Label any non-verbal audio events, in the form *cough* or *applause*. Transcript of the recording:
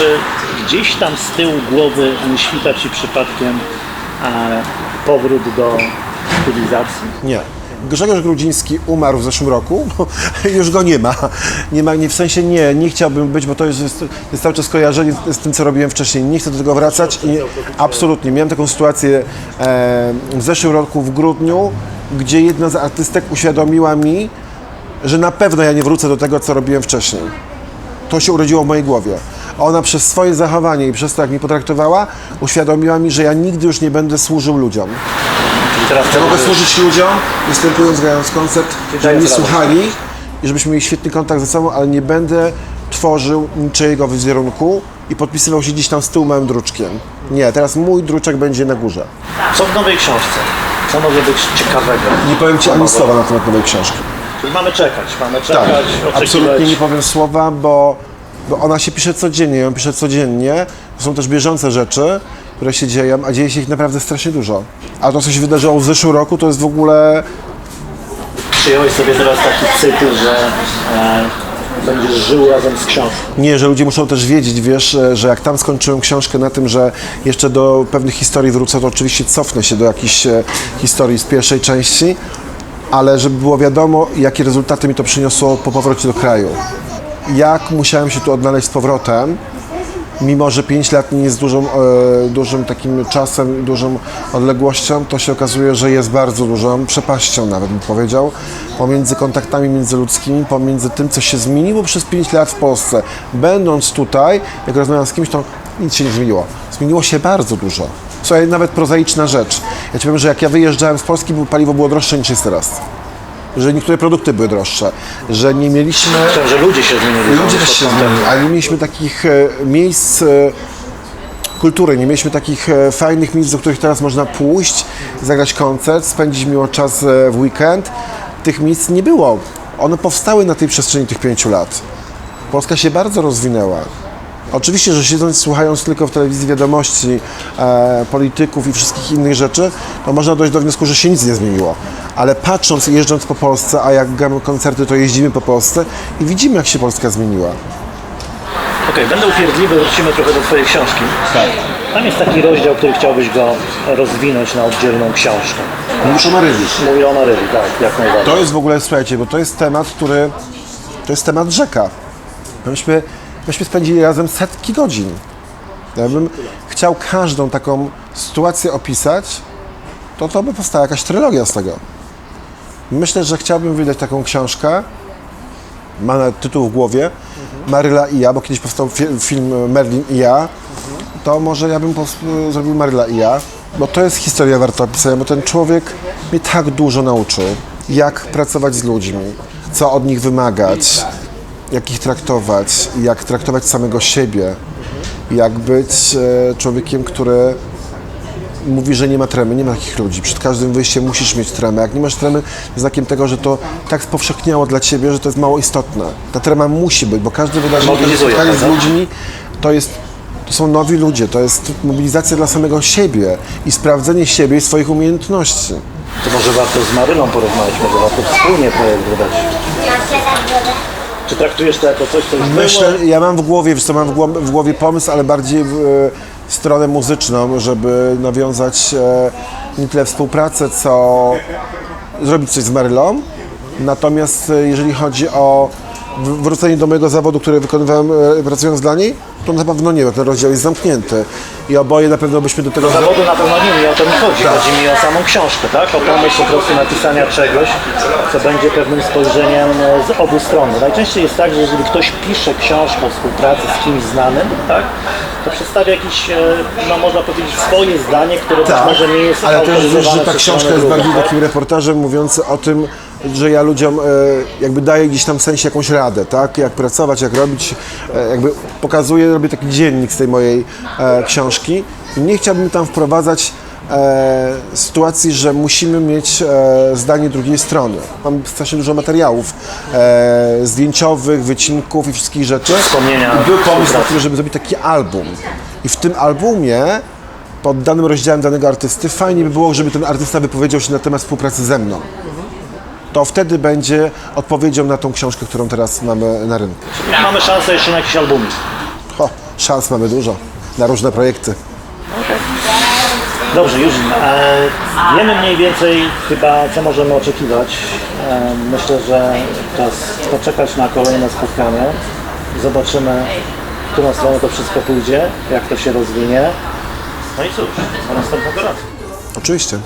czy gdzieś tam z tyłu głowy nie świta Ci przypadkiem e, powrót do stylizacji? Nie. Grzegorz Grudziński umarł w zeszłym roku, *laughs* już go nie ma. Nie ma, nie, w sensie nie, nie chciałbym być, bo to jest, jest, jest cały czas skojarzenie z tym, co robiłem wcześniej. Nie chcę do tego wracać i absolutnie. Miałem taką sytuację e, w zeszłym roku w grudniu, gdzie jedna z artystek uświadomiła mi, że na pewno ja nie wrócę do tego, co robiłem wcześniej. To się urodziło w mojej głowie. A Ona przez swoje zachowanie i przez to, jak mnie potraktowała, uświadomiła mi, że ja nigdy już nie będę służył ludziom. Teraz Ja mogę służyć ludziom, występując, grając koncert, żeby mnie słuchali i żebyśmy mieli świetny kontakt ze sobą, ale nie będę tworzył niczyjego wizerunku i podpisywał się gdzieś tam z tyłu małym druczkiem. Nie, teraz mój druczek będzie na górze. Co w nowej książce? Co może być ciekawego? Nie powiem Ci ani słowa na temat nowej książki. Czyli mamy czekać, mamy Tak, czekać, oczekiwać. absolutnie nie powiem słowa, bo, bo ona się pisze codziennie, ją piszę codziennie. To są też bieżące rzeczy, które się dzieją, a dzieje się ich naprawdę strasznie dużo. A to, co się wydarzyło w zeszłym roku, to jest w ogóle Przyjąłeś sobie teraz taki cykl, że e, będziesz żył razem z książką. Nie, że ludzie muszą też wiedzieć, wiesz, e, że jak tam skończyłem książkę na tym, że jeszcze do pewnych historii wrócę, to oczywiście cofnę się do jakichś e, historii z pierwszej części, ale żeby było wiadomo, jakie rezultaty mi to przyniosło po powrocie do kraju. Jak musiałem się tu odnaleźć z powrotem, mimo że 5 lat nie jest dużą, e, dużym takim czasem, dużą odległością, to się okazuje, że jest bardzo dużą przepaścią nawet bym powiedział, pomiędzy kontaktami międzyludzkimi, pomiędzy tym, co się zmieniło przez 5 lat w Polsce. Będąc tutaj, jak rozmawiam z kimś, to nic się nie zmieniło. Zmieniło się bardzo dużo. Słuchaj, nawet prozaiczna rzecz. Ja ci powiem, że jak ja wyjeżdżałem z Polski, paliwo było droższe niż jest teraz. Że niektóre produkty były droższe, że nie mieliśmy... Myślę, że ludzie się zmienili. Ludzie też się zmienili, ale nie mieliśmy takich e, miejsc e, kultury, nie mieliśmy takich e, fajnych miejsc, do których teraz można pójść, zagrać koncert, spędzić miło czas w weekend. Tych miejsc nie było. One powstały na tej przestrzeni tych pięciu lat. Polska się bardzo rozwinęła. Oczywiście, że siedząc, słuchając tylko w telewizji wiadomości e, polityków i wszystkich innych rzeczy, to można dojść do wniosku, że się nic nie zmieniło. Ale patrząc i jeżdżąc po Polsce, a jak gramy koncerty, to jeździmy po Polsce i widzimy, jak się Polska zmieniła. Okej, będę upierdliwy, wrócimy trochę do Twojej książki. Tak. Tam jest taki rozdział, który chciałbyś go rozwinąć na oddzielną książkę. Muszę Maryli. Mówię o Maryli, tak, jak najbardziej. To jest w ogóle, słuchajcie, bo to jest temat, który, to jest temat rzeka. Myśmy, myśmy spędzili razem setki godzin. Ja bym chciał każdą taką sytuację opisać, to to by powstała jakaś trylogia z tego. Myślę, że chciałbym wydać taką książkę, ma tytuł w głowie, Maryla i ja, bo kiedyś powstał fi- film Merlin i ja, to może ja bym zrobił Maryla i ja, bo to jest historia warta opisania, bo ten człowiek mnie tak dużo nauczył, jak pracować z ludźmi, co od nich wymagać, jak ich traktować, jak traktować samego siebie, jak być e, człowiekiem, który mówi, że nie ma tremy, nie ma takich ludzi. Przed każdym wyjściem musisz mieć tremę. Jak nie masz tremy, znakiem tego, że to tak spowszechniało dla ciebie, że to jest mało istotne. Ta trema musi być, bo każde wydarzenie, spotkanie z ludźmi to jest to są nowi ludzie, to jest mobilizacja dla samego siebie i sprawdzenie siebie i swoich umiejętności. To może warto z Marylą porozmawiać, może warto wspólnie projekt wydać. Czy traktujesz to jako coś, co już Myślę, było? ja mam w głowie, wiesz co, mam w głowie, w głowie pomysł, ale bardziej w e, stronę muzyczną, żeby nawiązać e, nie tyle współpracę, co zrobić coś z Marylą. Natomiast e, jeżeli chodzi o wrócenie do mojego zawodu, który wykonywałem e, pracując dla niej, to na pewno nie, bo ten rozdział jest zamknięty. I oboje na pewno byśmy do tego... Zawodu na pewno nie, mi o to nie chodzi. Chodzi mi o samą książkę, tak? O pomysł po prostu napisania czegoś, co będzie pewnym spojrzeniem e, z obu stron. Najczęściej jest tak, że jeżeli ktoś pisze książkę o współpracy z kimś znanym, tak? To przedstawia jakieś, e, no można powiedzieć, swoje zdanie, które być może nie jest Tak, ale też wiesz, że ta książka jest bardziej tak? takim reportażem mówiącym o tym, że ja ludziom e, jakby daję gdzieś tam w sensie jakąś radę, tak? Jak pracować, jak robić, e, jakby pokazuję, robię taki dziennik z tej mojej e, książki i nie chciałbym tam wprowadzać e, sytuacji, że musimy mieć e, zdanie drugiej strony. Mam strasznie dużo materiałów e, zdjęciowych, wycinków i wszystkich rzeczy. Wspomnienia I był pomysł na to, żeby zrobić taki album. I w tym albumie pod danym rozdziałem danego artysty, fajnie by było, żeby ten artysta wypowiedział się na temat współpracy ze mną. To wtedy będzie odpowiedzią na tą książkę, którą teraz mamy na rynku. Mamy szansę jeszcze na jakiś album. Ho, szans mamy dużo na różne projekty. Dobrze, już e, wiemy mniej więcej chyba, co możemy oczekiwać. E, myślę, że czas poczekać na kolejne spotkanie. Zobaczymy, w którą stronę to wszystko pójdzie, jak to się rozwinie. No i cóż, do następnego razu. Oczywiście.